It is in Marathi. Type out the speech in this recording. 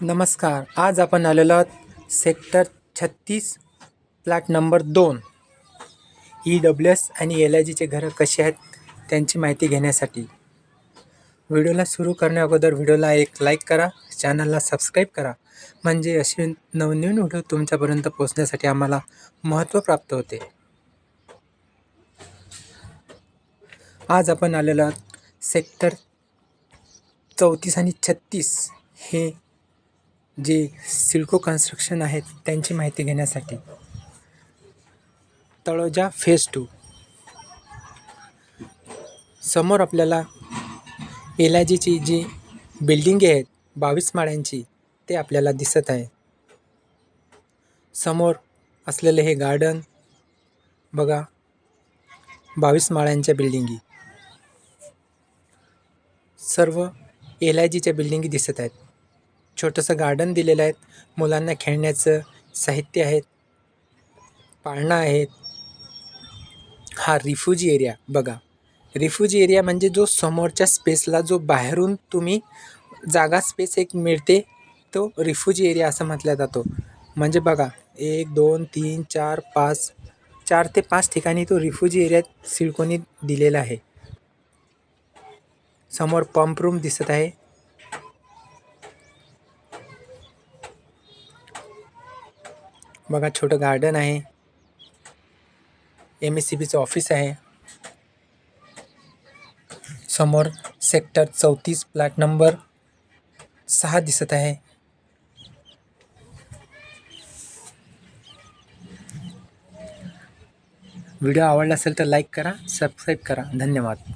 नमस्कार. आज आपण आलेलो आहोत सेक्टर छत्तीस प्लॅट नंबर दोन. ई डब्ल्यू एस आणि एल आय जीचे घरं कसे आहेत त्यांची माहिती घेण्यासाठी. व्हिडिओला सुरू करण्या अगोदर व्हिडिओला एक लाईक करा चॅनलला सबस्क्राईब करा. म्हणजे असे नवनवीन व्हिडिओ तुमच्यापर्यंत पोहोचण्यासाठी आम्हाला महत्त्व प्राप्त होते. आज आपण आलेलो आहोत सेक्टर चौतीस आणि छत्तीस हे जे सिल्को कन्स्ट्रक्शन आहेत त्यांची माहिती घेण्यासाठी. तळोजा फेज टू समोर आपल्याला एल जी बिल्डिंगे आहेत बावीस माळ्यांची ते आपल्याला दिसत आहे. समोर असलेले हे गार्डन बघा बावीस माळ्यांच्या बिल्डिंगी सर्व एल आय जीच्या बिल्डिंगी दिसत आहेत. छोटंसं गार्डन दिलेलं आहे. मुलांना खेळण्याचं साहित्य आहेत पाळणा आहेत हा रिफ्युजी एरिया बघा. रिफ्युजी एरिया म्हणजे जो समोरच्या स्पेसला जो बाहेरून तुम्ही जागा स्पेस एक मिळते तो रिफ्युजी एरिया असं म्हटला जातो. म्हणजे बघा एक दोन तीन चार पाच चार ते पाच ठिकाणी तो रिफ्युजी एरियात सिडकोनी दिलेला आहे. समोर पंप रूम दिसत आहे. बघा छोटं गार्डन आहे. एम एस सी बीचं ऑफिस आहे. समोर सेक्टर चौतीस प्लॅट नंबर सहा दिसत आहे. व्हिडिओ आवडला असेल तर लाईक करा सबस्क्राईब करा. धन्यवाद.